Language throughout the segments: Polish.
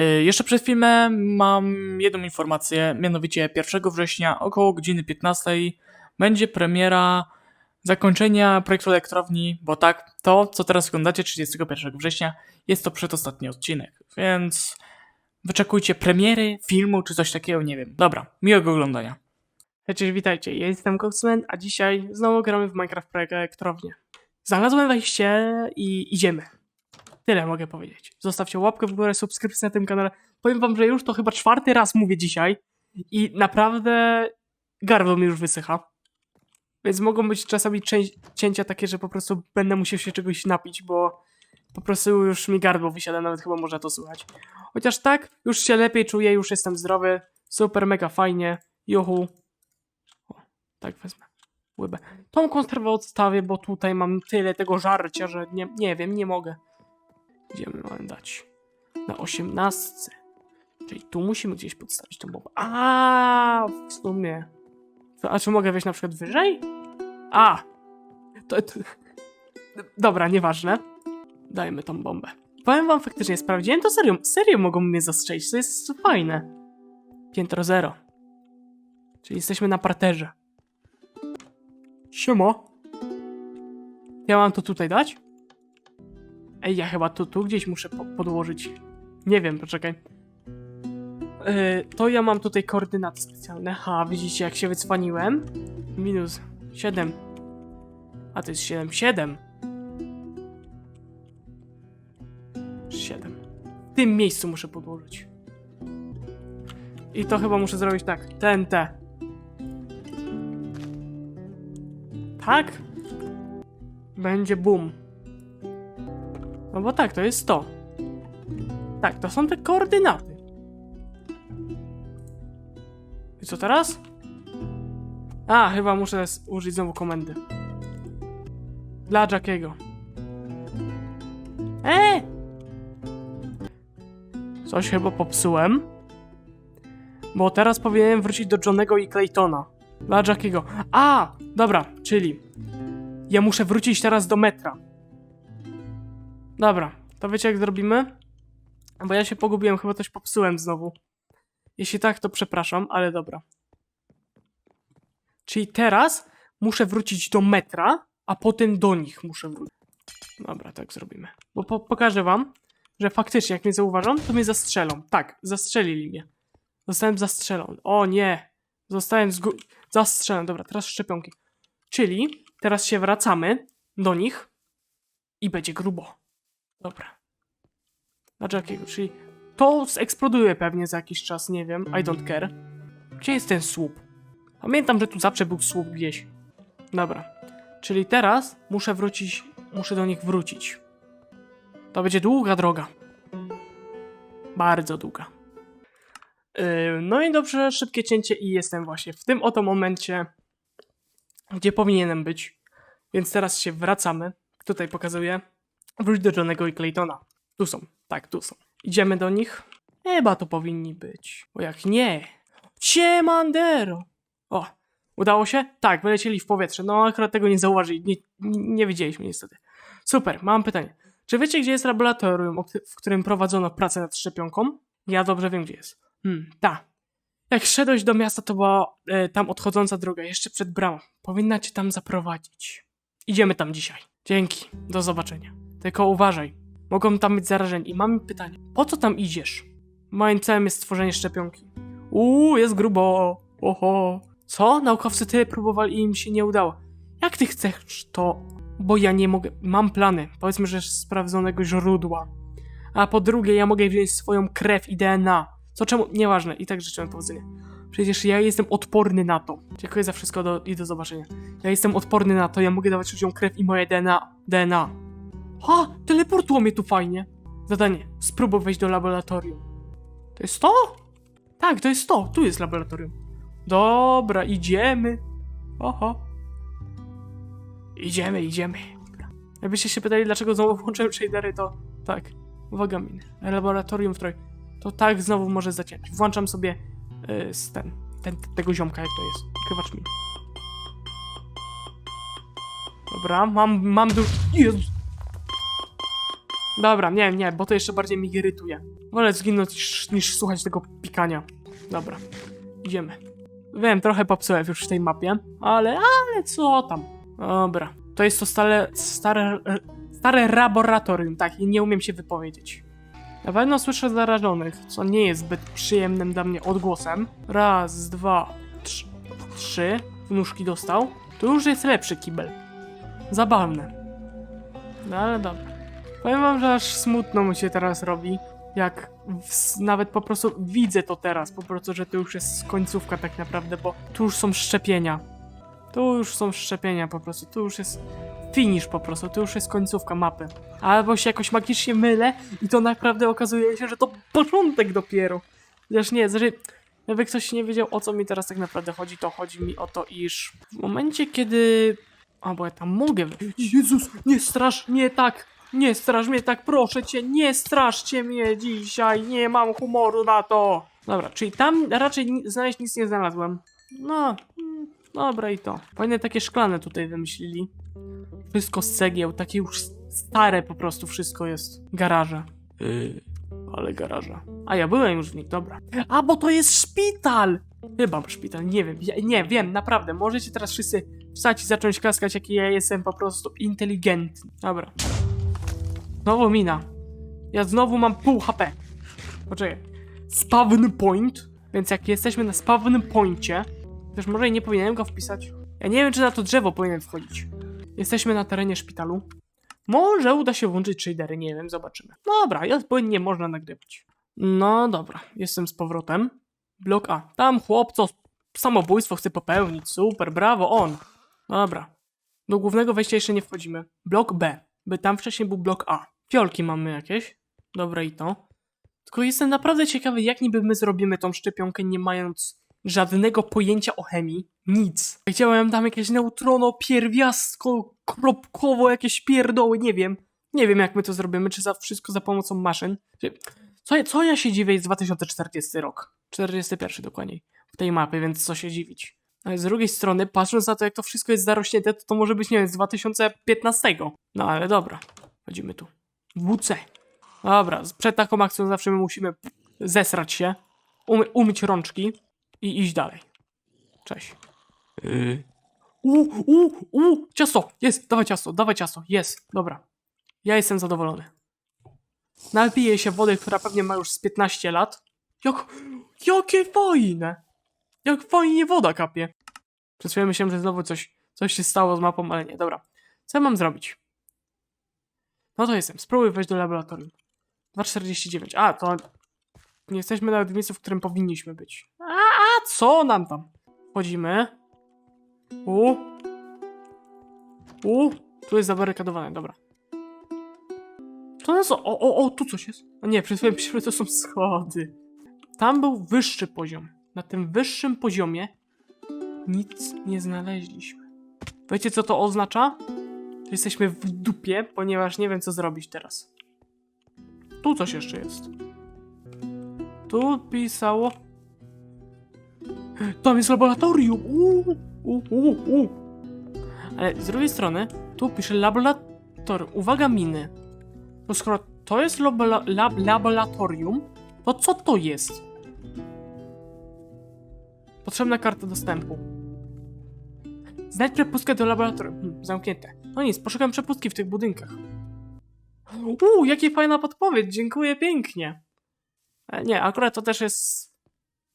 Y, Jeszcze przed filmem mam jedną informację, mianowicie 1 września około godziny 15 będzie premiera zakończenia projektu elektrowni, bo tak, to co teraz oglądacie 31 września jest to przedostatni odcinek, więc wyczekujcie premiery, filmu czy coś takiego, nie wiem. Dobra, miłego oglądania. Cześć, witajcie, ja jestem Coxman, a dzisiaj znowu gramy w Minecraft Projekt Elektrownię. Znalazłem wejście i idziemy. Tyle mogę powiedzieć. Zostawcie łapkę w górę, subskrypcję na tym kanale. Powiem wam, że już to chyba czwarty raz mówię dzisiaj i naprawdę gardło mi już wysycha. Więc mogą być czasami cię- cięcia takie, że po prostu będę musiał się czegoś napić, bo po prostu już mi gardło wysiada, nawet chyba można to słuchać. Chociaż tak, już się lepiej czuję, już jestem zdrowy. Super, mega fajnie. Juhu. O, tak wezmę. Łybę. Tą konserwę odstawię, bo tutaj mam tyle tego żarcia, że nie, nie wiem, nie mogę. Gdzie my mamy dać? Na osiemnastce. Czyli tu musimy gdzieś podstawić tą bombę. A, w sumie. A czy mogę wejść na przykład wyżej? A! To, to... Dobra, nieważne. Dajmy tą bombę. Powiem wam faktycznie, sprawdziłem to serio. Serio mogą mnie zastrzelić, to jest fajne. Piętro zero. Czyli jesteśmy na parterze. Siema. Ja mam to tutaj dać? Ej, ja chyba to tu gdzieś muszę po podłożyć. Nie wiem, poczekaj. Yy, to ja mam tutaj koordynaty specjalne. Ha, widzicie jak się wycwaniłem? Minus 7. A to jest 7. 7. 7. W tym miejscu muszę podłożyć. I to chyba muszę zrobić tak. TNT. Tak? Będzie boom. No bo tak, to jest to. Tak, to są te koordynaty. I co teraz? A, chyba muszę użyć znowu komendy. Dla Jackiego. E! Coś chyba popsułem. Bo teraz powinienem wrócić do Johnego i Claytona. Dla Jackiego. A! Dobra, czyli ja muszę wrócić teraz do metra. Dobra, to wiecie jak zrobimy? Bo ja się pogubiłem, chyba coś popsułem znowu. Jeśli tak, to przepraszam, ale dobra. Czyli teraz muszę wrócić do metra, a potem do nich muszę wrócić. Dobra, tak zrobimy. Bo po pokażę wam, że faktycznie jak mnie zauważą, to mnie zastrzelą. Tak, zastrzelili mnie. Zostałem zastrzelony. O nie! Zostałem zgu... zastrzelony. Dobra, teraz szczepionki. Czyli teraz się wracamy do nich i będzie grubo. Dobra. Na Jackiego, czyli to eksploduje pewnie za jakiś czas, nie wiem, I don't care. Gdzie jest ten słup? Pamiętam, że tu zawsze był słup gdzieś. Dobra. Czyli teraz muszę wrócić, muszę do nich wrócić. To będzie długa droga. Bardzo długa. Yy, no i dobrze, szybkie cięcie i jestem właśnie w tym oto momencie, gdzie powinienem być. Więc teraz się wracamy. Tutaj pokazuję. Wróć do Johnego i Claytona. Tu są, tak, tu są. Idziemy do nich. Chyba to powinni być. Bo jak nie. Ciemandero! O, udało się? Tak, wylecieli w powietrze. No, akurat tego nie zauważyli. Nie, nie, widzieliśmy niestety. Super, mam pytanie. Czy wiecie, gdzie jest laboratorium, w którym prowadzono pracę nad szczepionką? Ja dobrze wiem, gdzie jest. Hmm, ta. Jak szedłeś do miasta, to była e, tam odchodząca droga, jeszcze przed bramą. Powinna cię tam zaprowadzić. Idziemy tam dzisiaj. Dzięki, do zobaczenia. Tylko uważaj, mogą tam być zarażeni. I mam pytanie, po co tam idziesz? Moim celem jest stworzenie szczepionki. Uuu, jest grubo. Oho. Co? Naukowcy tyle próbowali i im się nie udało. Jak ty chcesz to? Bo ja nie mogę. Mam plany. Powiedzmy, że sprawdzonego źródła. A po drugie, ja mogę wziąć swoją krew i DNA. Co czemu? Nieważne. I tak życzyłem powodzenia. Przecież ja jestem odporny na to. Dziękuję za wszystko do, i do zobaczenia. Ja jestem odporny na to. Ja mogę dawać ludziom krew i moje DNA. DNA. Ha! Teleportło mnie tu fajnie. Zadanie. Spróbuj wejść do laboratorium. To jest to? Tak, to jest to. Tu jest laboratorium. Dobra, idziemy. Oho. Idziemy, idziemy. Dobra. Jakbyście się pytali, dlaczego znowu włączyłem shadery, to tak. Uwaga, min. Laboratorium w troj. To tak znowu może zaciąć. Włączam sobie yy, z ten, ten, tego ziomka, jak to jest. Krywacz min. Dobra, mam, mam du... Jezus. Dobra, nie, nie, bo to jeszcze bardziej mi irytuje. Wolę zginąć niż, niż słuchać tego pikania. Dobra, idziemy. Wiem, trochę popsułem już w tej mapie, ale, ale co tam. Dobra, to jest to stare, stare, stare laboratorium, tak, i nie umiem się wypowiedzieć. Na pewno słyszę zarażonych, co nie jest zbyt przyjemnym dla mnie odgłosem. Raz, dwa, trz, trzy. W nóżki dostał. To już jest lepszy kibel. Zabawne. No ale dobra. Powiem wam, że aż smutno mu się teraz robi. Jak w, nawet po prostu widzę to teraz, po prostu, że to już jest końcówka tak naprawdę, bo tu już są szczepienia. Tu już są szczepienia po prostu, tu już jest finish po prostu, tu już jest końcówka mapy. Albo się jakoś magicznie mylę i to naprawdę okazuje się, że to początek dopiero. Chociaż nie, znaczy, jakby ktoś nie wiedział o co mi teraz tak naprawdę chodzi, to chodzi mi o to, iż w momencie kiedy... A, bo ja tam mogę... Jezus, nie strasz mnie tak! Nie strasz mnie tak, proszę cię, nie straszcie mnie dzisiaj, nie mam humoru na to! Dobra, czyli tam raczej znaleźć nic nie znalazłem. No, mm, dobra i to. Fajne takie szklane tutaj wymyślili. Wszystko z cegieł, takie już stare po prostu wszystko jest. Garaże. Yy, ale garaża. A ja byłem już w nich, dobra. A, bo to jest szpital! Chyba szpital, nie wiem, ja, nie wiem, naprawdę. Możecie teraz wszyscy wstać i zacząć klaskać, jaki ja jestem po prostu inteligentny. Dobra. Znowu mina. Ja znowu mam pół HP. Poczekaj. Spawn point. Więc jak jesteśmy na spawn poincie, też może nie powinienem go wpisać. Ja nie wiem, czy na to drzewo powinien wchodzić. Jesteśmy na terenie szpitalu. Może uda się włączyć shadery, nie wiem, zobaczymy. Dobra, jest płynnie można nagrywać. No dobra, jestem z powrotem. Blok A. Tam chłop, co samobójstwo chce popełnić. Super, brawo, on. Dobra. Do głównego wejścia jeszcze nie wchodzimy. Blok B. By tam wcześniej był blok A. Fiolki mamy jakieś. Dobra i to. Tylko jestem naprawdę ciekawy, jak niby my zrobimy tą szczepionkę, nie mając żadnego pojęcia o chemii. Nic. Chciałem tam jakieś neutrono, pierwiastko, kropkowo, jakieś pierdoły, nie wiem. Nie wiem, jak my to zrobimy, czy za wszystko za pomocą maszyn. Co, co ja się dziwię, jest 2040 rok. 41 dokładniej. W tej mapie, więc co się dziwić. Ale z drugiej strony, patrząc na to, jak to wszystko jest zarośnięte, to to może być, nie wiem, z 2015. No ale dobra. Chodzimy tu. WC. Dobra, przed taką akcją zawsze my musimy zesrać się, umy, umyć rączki i iść dalej. Cześć. Yy. U, u, u, ciasto, jest, dawaj ciasto, dawaj ciasto, jest, dobra. Ja jestem zadowolony. Napiję się wody, która pewnie ma już z 15 lat. Jak, jakie fajne! Jak fajnie woda kapie. Przez myślałem, że znowu coś, coś się stało z mapą, ale nie, dobra. Co mam zrobić? No to jestem, spróbuj wejść do laboratorium. 2,49. A, to nie jesteśmy nawet w miejscu, w którym powinniśmy być. A, a co nam tam? Wchodzimy. U. U. Tu jest zabarykadowane, dobra. To nas... O, o, o, tu coś jest. O nie, przed chwilą to są schody. Tam był wyższy poziom. Na tym wyższym poziomie nic nie znaleźliśmy. Wiecie, co to oznacza? Że jesteśmy w dupie, ponieważ nie wiem, co zrobić teraz. Tu coś jeszcze jest. Tu pisało. Tam jest laboratorium! Uuu. Ale z drugiej strony, tu pisze laboratorium. Uwaga, miny. To skoro to jest lab, laboratorium, to co to jest? Potrzebna karta dostępu. Znajdź przepustkę do laboratorium. Hmm, zamknięte. No nic, poszukam przepustki w tych budynkach. Uuu, jakie fajna podpowiedź, dziękuję pięknie. E, nie, akurat to też jest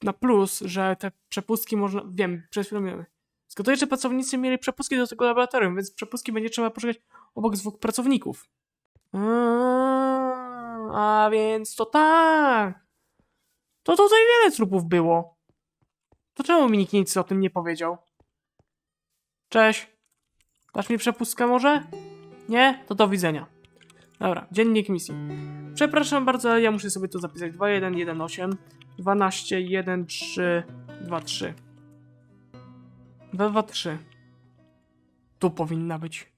na plus, że te przepustki można, wiem, przed chwilą miałem. Zgaduję, że pracownicy mieli przepustki do tego laboratorium, więc przepustki będzie trzeba poszukać obok zwłok pracowników. Eee, A więc to tak. To tutaj wiele trupów było. To czemu mi nikt nic o tym nie powiedział? Cześć. Dasz mi przepustkę może? Nie? To do widzenia. Dobra, dziennik misji. Przepraszam bardzo, ale ja muszę sobie to zapisać. 2118 12 13 23 223 Tu powinna być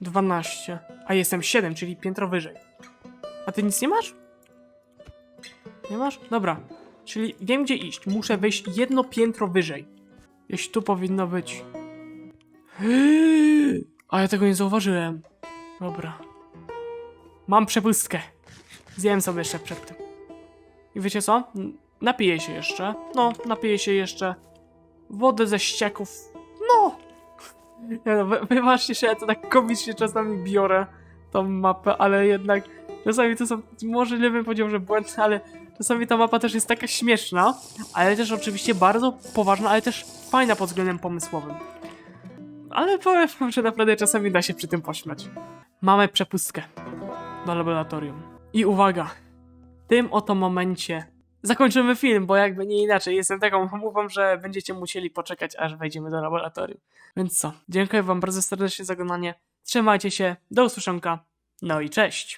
12 A jestem 7, czyli piętro wyżej A ty nic nie masz? Nie masz? Dobra Czyli wiem gdzie iść Muszę wejść jedno piętro wyżej Jeśli tu powinno być A ja tego nie zauważyłem Dobra Mam przepustkę. Zjem sobie jeszcze przed tym. I wiecie co? Napiję się jeszcze. No, napiję się jeszcze. Wodę ze ścieków. No! Nie no, wy- wybaczcie się, ja to tak komicznie czasami biorę tą mapę, ale jednak czasami to są, może nie bym powiedział, że błędne, ale czasami ta mapa też jest taka śmieszna, ale też oczywiście bardzo poważna, ale też fajna pod względem pomysłowym. Ale powiem wam, że naprawdę czasami da się przy tym pośmiać. Mamy przepustkę do laboratorium. I uwaga, w tym oto momencie zakończymy film, bo jakby nie inaczej, jestem taką umową, że będziecie musieli poczekać, aż wejdziemy do laboratorium. Więc co, dziękuję wam bardzo serdecznie za oglądanie, trzymajcie się, do usłyszonka, no i cześć!